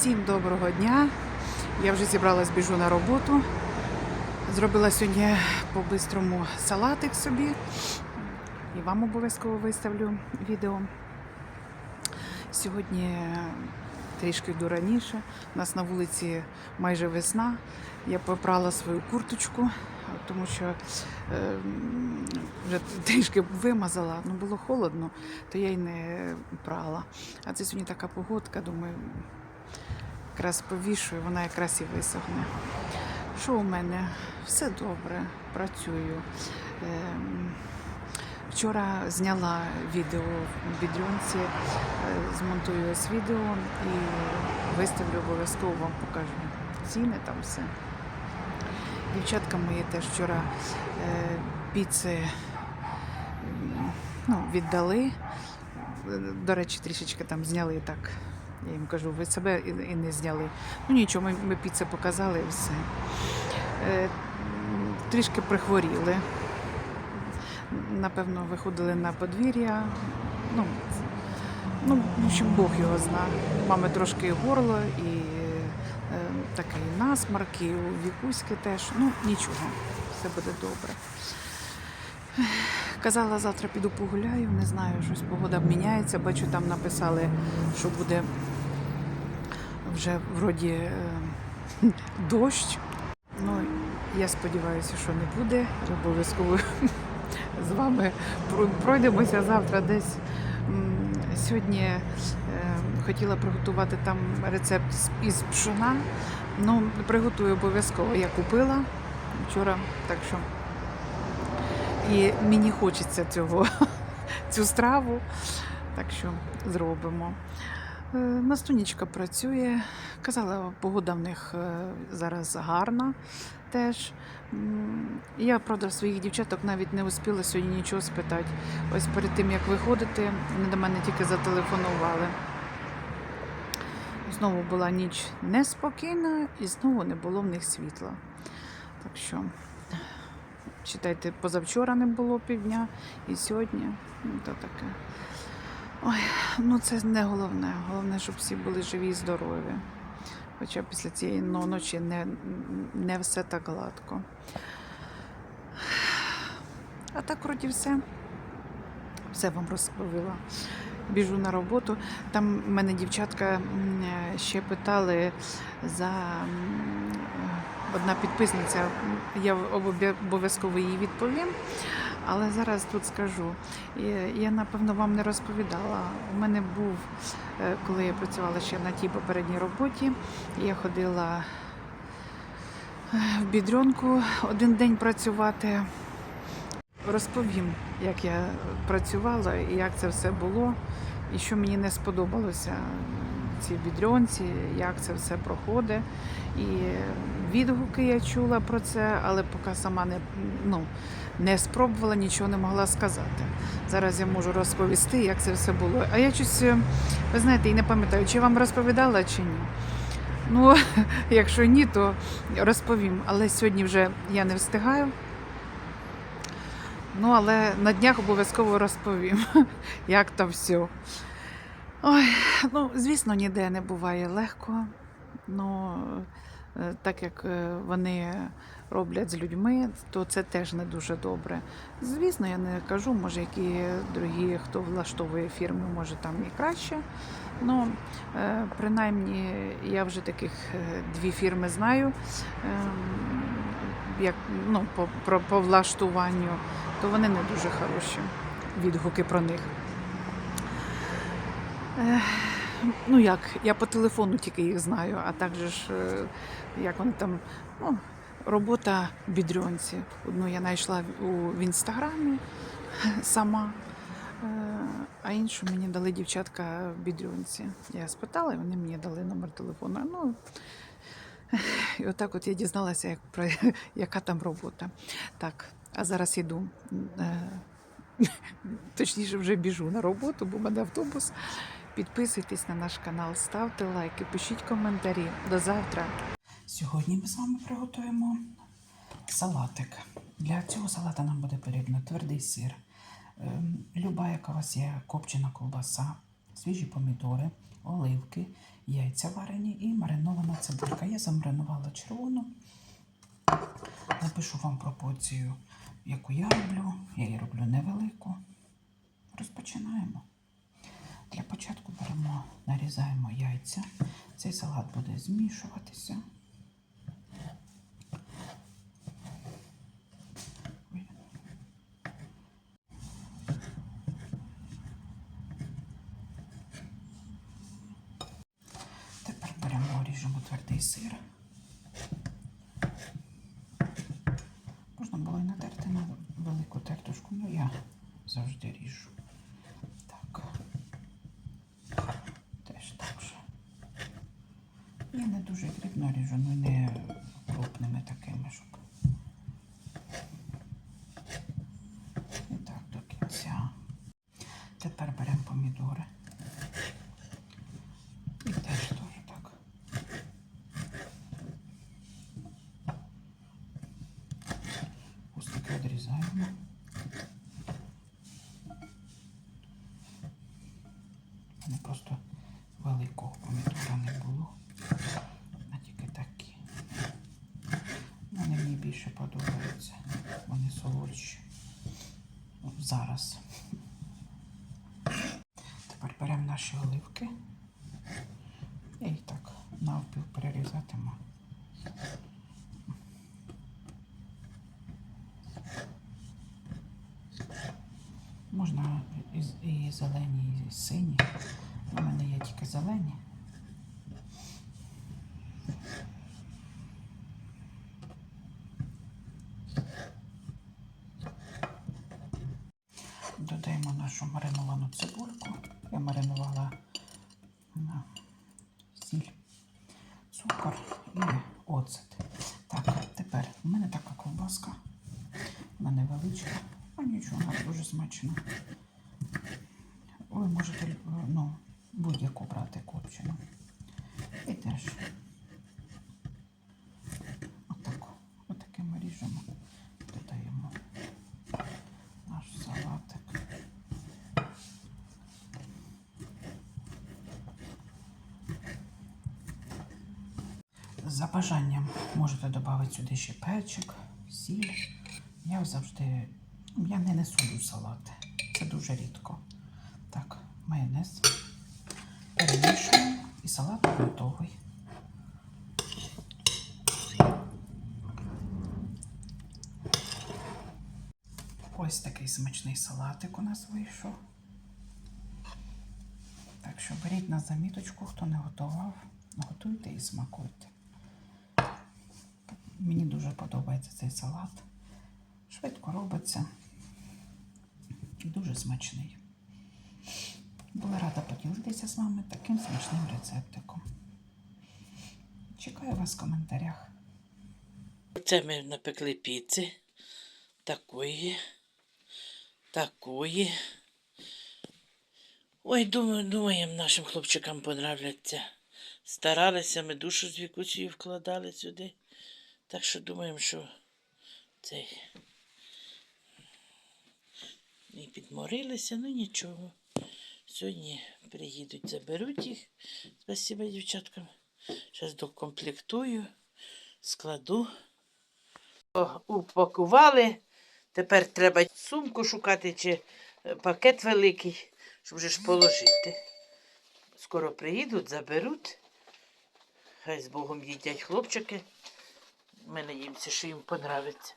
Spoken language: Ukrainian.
Всім доброго дня. Я вже зібралась, біжу на роботу. Зробила сьогодні по-бистрому салатик собі. І вам обов'язково виставлю відео. Сьогодні трішки йду раніше. У нас на вулиці майже весна. Я попрала свою курточку, тому що е, вже трішки вимазала, ну було холодно, то я й не прала. А це сьогодні така погодка, думаю, якраз повішую, вона якраз і висохне. Що у мене? Все добре, працюю. Ем, Вчора зняла відео в бідрюнці, е, змонтую ось відео і виставлю обов'язково вам покажу ціни там все. Дівчатка мої теж вчора е, піци ну, віддали. Е, До речі, трішечки там зняли так. Я їм кажу, ви себе і, не зняли. Ну нічого, ми, ми піци показали і все. Е, трішки прихворіли. Напевно, виходили на подвір'я. Ну, ну, в Бог його зна. Мами трошки горло і е, такий насмарк, і вікуськи теж. Ну, нічого, все буде добре. Казала, завтра піду погуляю, не знаю, щось погода міняється. Бачу, там написали, що буде вже вроді е, дощ. Ну, я сподіваюся, що не буде. Обов'язково з вами пройдемося завтра десь. Сьогодні е, хотіла приготувати там рецепт із пшона. Ну, приготую обов'язково. Я купила вчора, так що і мені хочеться цього, цю страву. Так що зробимо. Е, Настунічка працює. Казала, погода в них е, зараз гарна теж. Я, правда, своїх дівчаток навіть не успіла сьогодні нічого спитати. Ось перед тим, як виходити, вони до мене тільки зателефонували. Знову була ніч неспокійна і знову не було в них світла. Так що, читайте, позавчора не було півдня і сьогодні. Ну, то таке. Ой, ну це не головне. Головне, щоб всі були живі і здорові. Хоча після цієї ночі не, не все так гладко. А так, вроді, все. Все вам розповіла. Біжу на роботу. Там мене дівчатка ще питали за одна підписниця. Я обов'я- обов'язково їй відповім. Але зараз тут скажу. Я напевно вам не розповідала. У мене був, е, коли я працювала ще на тій попередній роботі, я ходила е, в бідрюнку один день працювати. Розповім, як я працювала і як це все було, і що мені не сподобалося цій бідрьонці, як це все проходить. І відгуки я чула про це, але поки сама не, ну, не спробувала, нічого не могла сказати. Зараз я можу розповісти, як це все було. А я щось, е, ви знаєте, і не пам'ятаю, чи вам розповідала, чи ні. Ну, якщо ні, то розповім. Але сьогодні вже я не встигаю. Ну, але на днях обов'язково розповім, як там все. Ой, ну, звісно, ніде не буває легко. Ну, е, так як е, вони роблять з людьми, то це теж не дуже добре. Звісно, я не кажу, може, які другі, хто влаштовує фірми, може там і краще. Ну, е, принаймні, я вже таких дві фірми знаю, ем, як, ну, по, про, по влаштуванню, то вони не дуже хороші відгуки про них. Ну як, я по телефону тільки їх знаю, а також е, як вони там, ну, робота в бідрьонці. Одну я знайшла в інстаграмі сама, е, а іншу мені дали дівчатка в бідрьонці. Я спитала, і вони мені дали номер телефону. Ну, і отак от я дізналася, як, про, яка там робота. Так, а зараз іду. е, Точніше, вже біжу на роботу, бо в мене автобус. Підписуйтесь на наш канал, ставте лайки, пишіть коментарі. До завтра. Сьогодні ми з вами приготуємо салатик. Для цього салата нам буде потрібно твердий сир, ем, люба, яка у вас є копчена ковбаса, свіжі помідори, оливки, яйця варені і маринована цибулька. Я замаринувала червону. Напишу вам пропорцію, яку я роблю. Я її роблю невелику. Розпочинаємо. Нарізаємо яйця. Цей салат буде змішуватися. Тепер беремо, ріжемо твердий сир. Можна було і натерти на велику тертушку, але я завжди ріжу. Так. Теж так же. Я не дуже дрібно ріжу, ну не крупними такими, щоб. І так до кінця. Тепер беремо помідори. І теж теж так. Кустики відрізаємо. У мене просто великого помідора не було. А тільки такі. Вони мені більше подобаються. Вони солодші. Зараз. Тепер беремо наші оливки. І так навпіл перерізатиму. Можна і зелені, і сині. У мене є тільки зелені. Додаємо нашу мариновану цибульку. Я маринувала на сіль, цукор і оцет. Так, тепер у мене така ковбаска. Вона невеличка, а нічого, вона дуже смачна. Ви можете е, ну, будь-яку брати копчену. І теж отак, отаким ріжемо, додаємо наш салатик. За бажанням можете додати сюди ще перчик, сіль. Я завжди я не несу салати. Це дуже рідко. Так, майонез. Перемішуємо і салат готовий. Ось такий смачний салатик у нас вийшов. Так що беріть на заміточку, хто не готував, готуйте і смакуйте. Мені дуже подобається цей салат. Швидко робиться і дуже смачний. Була рада поділитися з вами таким смачним рецептиком. Чекаю вас в коментарях. Це ми напекли піци. Такої. Такої. Ой, думаю, думаємо, нашим хлопчикам понравляться. Старалися, ми душу з вікусію вкладали сюди. Так що думаємо, що цей. І підморилися, ну нічого. Сьогодні приїдуть, заберуть їх. Спасибо дівчаткам. Зараз докомплектую, складу. Упакували. Тепер треба сумку шукати чи е, пакет великий, щоб вже ж положити. Скоро приїдуть, заберуть. Хай з Богом їдять хлопчики. Ми надіємося, що їм понравиться.